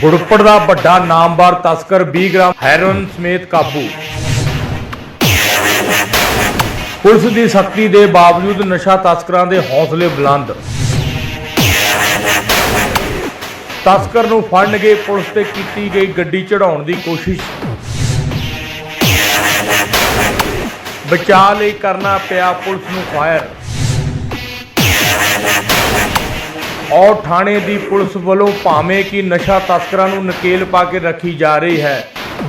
ਗੁੜਪੜ ਦਾ ਵੱਡਾ ਨਾਮਵਾਰ ਤਸਕਰ 20 gram heroin ਸਮੇਤ ਕਾਬੂ। ਪੁਲਿਸ ਦੀ ਸਖਤੀ ਦੇ ਬਾਵਜੂਦ ਨਸ਼ਾ ਤਸਕਰਾਂ ਦੇ ਹੌਸਲੇ ਬੁਲੰਦ। ਤਸਕਰ ਨੂੰ ਫੜਨਗੇ ਪੁਲਿਸ ਤੇ ਕੀਤੀ ਗਈ ਗੱਡੀ ਚੜਾਉਣ ਦੀ ਕੋਸ਼ਿਸ਼। ਬਚਾਅ ਲਈ ਕਰਨਾ ਪਿਆ ਪੁਲਿਸ ਨੂੰ ਫਾਇਰ। ਔਰ ਥਾਣੇ ਦੀ ਪੁਲਿਸ ਵੱਲੋਂ ਭਾਵੇਂ ਕਿ ਨਸ਼ਾ ਤਸਕਰਾਂ ਨੂੰ ਨਕੇਲ ਪਾ ਕੇ ਰੱਖੀ ਜਾ ਰਹੀ ਹੈ,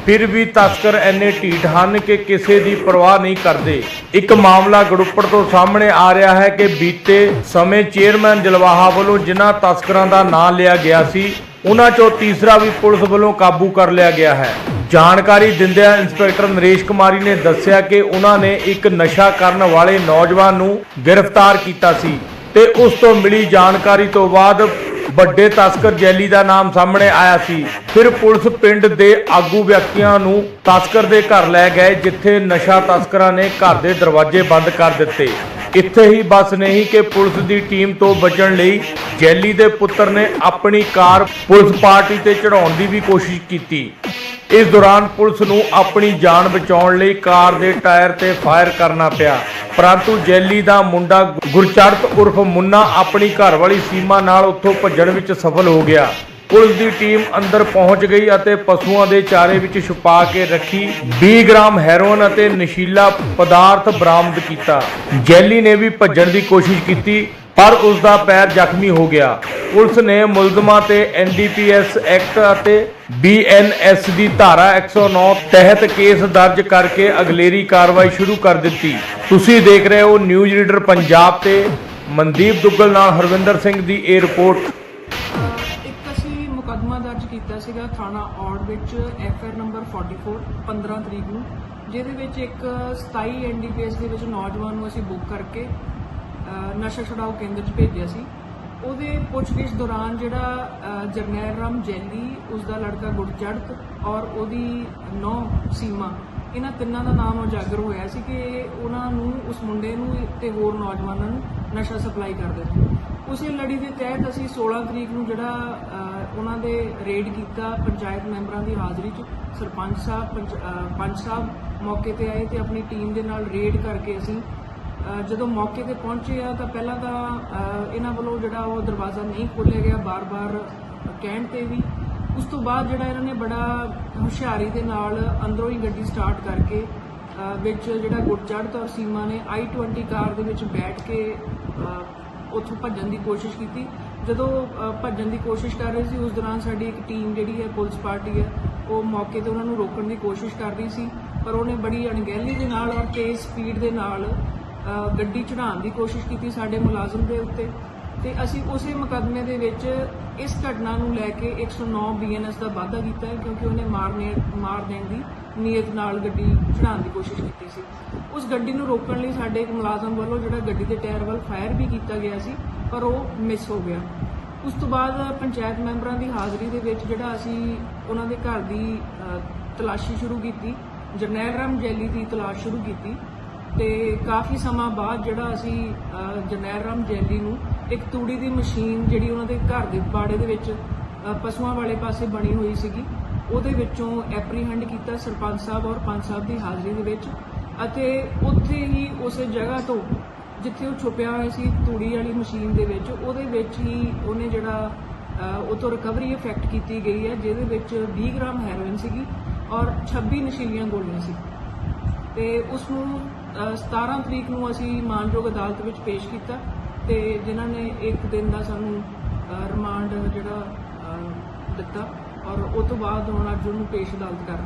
ਫਿਰ ਵੀ ਤਸਕਰ ਇੰਨੇ ਢੀਠ ਹਨ ਕਿ ਕਿਸੇ ਦੀ ਪਰਵਾਹ ਨਹੀਂ ਕਰਦੇ। ਇੱਕ ਮਾਮਲਾ ਗੜੁੱਪੜ ਤੋਂ ਸਾਹਮਣੇ ਆ ਰਿਹਾ ਹੈ ਕਿ ਬੀਤੇ ਸਮੇਂ ਚੇਅਰਮੈਨ ਜਲਵਾਹਾ ਵੱਲੋਂ ਜਿਨ੍ਹਾਂ ਤਸਕਰਾਂ ਦਾ ਨਾਂ ਲਿਆ ਗਿਆ ਸੀ, ਉਹਨਾਂ ਚੋਂ ਤੀਸਰਾ ਵੀ ਪੁਲਿਸ ਵੱਲੋਂ ਕਾਬੂ ਕਰ ਲਿਆ ਗਿਆ ਹੈ। ਜਾਣਕਾਰੀ ਦਿੰਦਿਆਂ ਇੰਸਪੈਕਟਰ ਨਰੇਸ਼ ਕੁਮਾਰੀ ਨੇ ਦੱਸਿਆ ਕਿ ਉਹਨਾਂ ਨੇ ਇੱਕ ਨਸ਼ਾ ਕਰਨ ਵਾਲੇ ਨੌਜਵਾਨ ਨੂੰ ਗ੍ਰਿਫਤਾਰ ਕੀਤਾ ਸੀ। ਤੇ ਉਸ ਤੋਂ ਮਿਲੀ ਜਾਣਕਾਰੀ ਤੋਂ ਬਾਅਦ ਵੱਡੇ ਤਸਕਰ ਜੈਲੀ ਦਾ ਨਾਮ ਸਾਹਮਣੇ ਆਇਆ ਸੀ। ਫਿਰ ਪੁਲਿਸ ਪਿੰਡ ਦੇ ਆਗੂ ਵਿਅਕਤੀਆਂ ਨੂੰ ਤਸਕਰ ਦੇ ਘਰ ਲੈ ਗਏ, ਜਿੱਥੇ ਨਸ਼ਾ ਤਸਕਰਾਂ ਨੇ ਘਰ ਦੇ ਦਰਵਾਜ਼ੇ ਬੰਦ ਕਰ ਦਿੱਤੇ। ਇੱਥੇ ਹੀ ਬਸ ਨਹੀਂ ਕਿ ਪੁਲਿਸ ਦੀ ਟੀਮ ਤੋਂ ਬਚਣ ਲਈ ਜੈਲੀ ਦੇ ਪੁੱਤਰ ਨੇ ਆਪਣੀ ਕਾਰ ਪੁਲਿਸ ਪਾਰਟੀ ਤੇ ਚੜਾਉਣ ਦੀ ਵੀ ਕੋਸ਼ਿਸ਼ ਕੀਤੀ। ਇਸ ਦੌਰਾਨ ਪੁਲਿਸ ਨੂੰ ਆਪਣੀ ਜਾਨ ਬਚਾਉਣ ਲਈ ਕਾਰ ਦੇ ਟਾਇਰ ਤੇ ਫਾਇਰ ਕਰਨਾ ਪਿਆ। ਪਰੰਤੂ ਜੈਲੀ ਦਾ ਮੁੰਡਾ ਗੁਰਚਰਤ ਉਰਫ ਮੁੰਨਾ ਆਪਣੀ ਘਰਵਾਲੀ ਸੀਮਾ ਨਾਲ ਉੱਥੋਂ ਭੱਜਣ ਵਿੱਚ ਸਫਲ ਹੋ ਗਿਆ। ਪੁਲਿਸ ਦੀ ਟੀਮ ਅੰਦਰ ਪਹੁੰਚ ਗਈ ਅਤੇ ਪਸ਼ੂਆਂ ਦੇ ਚਾਰੇ ਵਿੱਚ ਛੁਪਾ ਕੇ ਰੱਖੀ 20 ਗ੍ਰਾਮ ਹੈਰੋਇਨ ਅਤੇ ਨਸ਼ੀਲਾ ਪਦਾਰਥ ਬਰਾਮਦ ਕੀਤਾ। ਜੈਲੀ ਨੇ ਵੀ ਭੱਜਣ ਦੀ ਕੋਸ਼ਿਸ਼ ਕੀਤੀ। ਪਰ ਉਸ ਦਾ ਪੈਰ ਜ਼ਖਮੀ ਹੋ ਗਿਆ। ਪੁਲਿਸ ਨੇ ਮੁਲਜ਼ਮਾਂ ਤੇ ਐਨਡੀਪੀਐਸ ਐਕਟ ਅਤੇ ਬੀਐਨਐਸ ਦੀ ਧਾਰਾ 109 ਤਹਿਤ ਕੇਸ ਦਰਜ ਕਰਕੇ ਅਗਲੇਰੀ ਕਾਰਵਾਈ ਸ਼ੁਰੂ ਕਰ ਦਿੱਤੀ। ਤੁਸੀਂ ਦੇਖ ਰਹੇ ਹੋ ਨਿਊਜ਼ ਰੀਡਰ ਪੰਜਾਬ ਤੇ ਮਨਦੀਪ ਦੁੱਗਲ ਨਾਲ ਹਰਵਿੰਦਰ ਸਿੰਘ ਦੀ ਇਹ ਰਿਪੋਰਟ। ਇੱਕ ਅਸੀਂ ਮੁਕੱਦਮਾ ਦਰਜ ਕੀਤਾ ਸੀਗਾ ਥਾਣਾ ਔੜ ਵਿੱਚ ਐਫਆਰ ਨੰਬਰ 44 15 ਤਰੀਕ ਨੂੰ, ਜਿਹਦੇ ਵਿੱਚ ਇੱਕ 27 ਐਨਡੀਪੀਐਸ ਦੇ ਵਿੱਚ ਨੌਜਵਾਨ ਨੂੰ ਅਸੀਂ ਬੁੱਕ ਕਰਕੇ ਨਸ਼ਾ ਛੁਡਾਓ ਕੇਂਦਰ 'ਚ ਭੇਜਿਆ ਸੀ। ਉਹਦੇ ਪੁੱਛਗਿੱਛ ਦੌਰਾਨ ਜਿਹੜਾ ਜਰਨੈਲ ਰਾਮ ਜੈਲੀ ਉਸ ਦਾ ਲੜਕਾ ਗੁਰਜੜਤ ਔਰ ਉਹਦੀ ਨੌ ਸੀਮਾ, ਇਹਨਾਂ ਤਿੰਨਾਂ ਦਾ ਨਾਮ ਉਜਾਗਰ ਹੋਇਆ ਸੀ ਕਿ ਉਹਨਾਂ ਨੂੰ, ਉਸ ਮੁੰਡੇ ਨੂੰ ਤੇ ਹੋਰ ਨੌਜਵਾਨਾਂ ਨੂੰ ਨਸ਼ਾ ਸਪਲਾਈ ਕਰਦੇ ਸੀ ਉਸੇ ਲੜੀ ਦੇ ਤਹਿਤ ਅਸੀਂ 16 ਤਰੀਕ ਨੂੰ ਜਿਹੜਾ ਉਹਨਾਂ ਦੇ ਰੇਡ ਕੀਤਾ, ਪੰਚਾਇਤ ਮੈਂਬਰਾਂ ਦੀ ਹਾਜ਼ਰੀ 'ਚ ਸਰਪੰਚ ਸਾਹਿਬ, ਪੰਚ- ਪੰਚ ਸਾਹਿਬ ਮੌਕੇ ਤੇ ਆਏ ਤੇ ਆਪਣੀ ਟੀਮ ਦੇ ਨਾਲ ਰੇਡ ਕਰਕੇ ਅਸੀਂ ਜਦੋਂ ਮੌਕੇ ਤੇ ਪਹੁੰਚੇ ਆ ਤਾਂ ਪਹਿਲਾਂ ਤਾਂ ਇਹਨਾਂ ਵੱਲੋਂ ਜਿਹੜਾ ਉਹ ਦਰਵਾਜ਼ਾ ਨਹੀਂ ਖੋਲ੍ਹਿਆ ਗਿਆ, ਬਾਰ-ਬਾਰ ਕਹਿਣ ਤੇ ਵੀ। ਉਸ ਤੋਂ ਬਾਅਦ ਜਿਹੜਾ ਇਹਨਾਂ ਨੇ ਬੜਾ ਹੁਸ਼ਿਆਰੀ ਦੇ ਨਾਲ ਅੰਦਰੋਂ ਹੀ ਗੱਡੀ ਸਟਾਰਟ ਕਰਕੇ ਵਿੱਚ ਜਿਹੜਾ ਗੁਰਚੜ੍ਹ ਔਰ ਸੀਮਾ ਨੇ i20 ਕਾਰ ਦੇ ਵਿੱਚ ਬੈਠ ਕੇ ਉੱਥੋਂ ਭੱਜਣ ਦੀ ਕੋਸ਼ਿਸ਼ ਕੀਤੀ। ਜਦੋਂ ਭੱਜਣ ਦੀ ਕੋਸ਼ਿਸ਼ ਕਰ ਰਹੇ ਸੀ, ਉਸ ਦੌਰਾਨ ਸਾਡੀ ਇੱਕ ਟੀਮ ਜਿਹੜੀ ਹੈ, ਪੁਲਿਸ ਪਾਰਟੀ ਹੈ, ਉਹ ਮੌਕੇ ਤੇ ਉਹਨਾਂ ਨੂੰ ਰੋਕਣ ਦੀ ਕੋਸ਼ਿਸ਼ ਕਰ ਰਹੀ ਸੀ। ਪਰ ਉਹਨੇ ਬੜੀ ਅਣਗਹਿਲੀ ਦੇ ਨਾਲ ਔਰ ਤੇਜ਼ ਸਪੀਡ ਦੇ ਨਾਲ ਗੱਡੀ ਚੜਾਉਣ ਦੀ ਕੋਸ਼ਿਸ਼ ਕੀਤੀ ਸਾਡੇ ਮੁਲਾਜ਼ਮ ਦੇ ਉੱਤੇ। ਤੇ ਅਸੀਂ ਉਸੇ ਮੁਕੱਦਮੇ ਦੇ ਵਿੱਚ ਇਸ ਘਟਨਾ ਨੂੰ ਲੈ ਕੇ 109 ਬੀਐਨਐਸ ਦਾ ਵਾਅਦਾ ਕੀਤਾ ਹੈ, ਕਿਉਂਕਿ ਉਹਨੇ ਮਾਰਨੇ ਮਾਰ ਦੇਣ ਦੀ ਨੀਅਤ ਨਾਲ ਗੱਡੀ ਚੜਾਉਣ ਦੀ ਕੋਸ਼ਿਸ਼ ਕੀਤੀ ਸੀ। ਉਸ ਗੱਡੀ ਨੂੰ ਰੋਕਣ ਲਈ ਸਾਡੇ ਇੱਕ ਮੁਲਾਜ਼ਮ ਵੱਲੋਂ ਜਿਹੜਾ ਗੱਡੀ ਦੇ ਟਾਇਰ ਵੱਲ ਫਾਇਰ ਵੀ ਕੀਤਾ ਗਿਆ ਸੀ, ਪਰ ਉਹ ਮਿਸ ਹੋ ਗਿਆ। ਉਸ ਤੋਂ ਬਾਅਦ ਪੰਚਾਇਤ ਮੈਂਬਰਾਂ ਦੀ ਹਾਜ਼ਰੀ ਦੇ ਵਿੱਚ ਜਿਹੜਾ ਅਸੀਂ ਉਹਨਾਂ ਦੇ ਘਰ ਦੀ ਤਲਾਸ਼ੀ ਸ਼ੁਰੂ ਕੀਤੀ, ਜਰਨੈਲ ਰਾਮ ਜੈਲੀ ਦੀ ਤਲਾਸ਼ ਸ਼ੁਰੂ ਕੀਤੀ। ਤੇ ਕਾਫੀ ਸਮਾਂ ਬਾਅਦ ਜਿਹੜਾ ਅਸੀਂ ਅ, ਜਰਨੈਲ ਰਾਮ ਜੈਲੀ ਨੂੰ ਇੱਕ ਤੂੜੀ ਦੀ ਮਸ਼ੀਨ ਜਿਹੜੀ ਉਹਨਾਂ ਦੇ ਘਰ ਦੇ ਬਾੜੇ ਦੇ ਵਿੱਚ ਪਸ਼ੂਆਂ ਵਾਲੇ ਪਾਸੇ ਬਣੀ ਹੋਈ ਸੀਗੀ। ਉਹਦੇ ਵਿੱਚੋਂ ਐਪਰੀਹੈਂਡ ਕੀਤਾ ਸਰਪੰਚ ਸਾਹਿਬ ਔਰ ਪੰਚ ਸਾਹਿਬ ਦੀ ਹਾਜ਼ਰੀ ਦੇ ਵਿੱਚ ਅਤੇ ਉੱਥੇ ਹੀ ਉਸੇ ਜਗ੍ਹਾ ਤੋਂ ਜਿੱਥੇ ਉਹ ਛੁਪਿਆ ਹੋਇਆ ਸੀ ਤੂੜੀ ਵਾਲੀ ਮਸ਼ੀਨ ਦੇ ਵਿੱਚ ਉਹਦੇ ਵਿੱਚ ਹੀ ਉਹਨੇ ਜਿਹੜਾ ਉਹ ਤੋਂ ਰਿਕਵਰੀ ਇਫੈਕਟ ਕੀਤੀ ਗਈ ਹੈ ਜਿਹਦੇ ਵਿੱਚ 20 ਗ੍ਰਾਮ ਹੈਰੋਇਨ ਸੀਗੀ ਔਰ 26 ਨਸ਼ੀਲੀਆਂ ਗੋਲੀਆਂ ਸੀ। ਤੇ ਉਸ ਨੂੰ 17 ਤਰੀਕ ਨੂੰ ਅਸੀਂ ਮਾਨਯੋਗ ਅਦਾਲਤ ਵਿੱਚ ਪੇਸ਼ ਕੀਤਾ ਤੇ ਜਿਨ੍ਹਾਂ ਨੇ ਇੱਕ ਦਿਨ ਦਾ ਸਾਨੂੰ ਰਿਮਾਂਡ ਜਿਹੜਾ ਦਿੱਤਾ ਔਰ ਉਸ ਤੋਂ ਬਾਅਦ ਹੁਣ ਅੱਜ ਉਹਨੂੰ ਪੇਸ਼ ਅਦਾਲਤ ਕਰ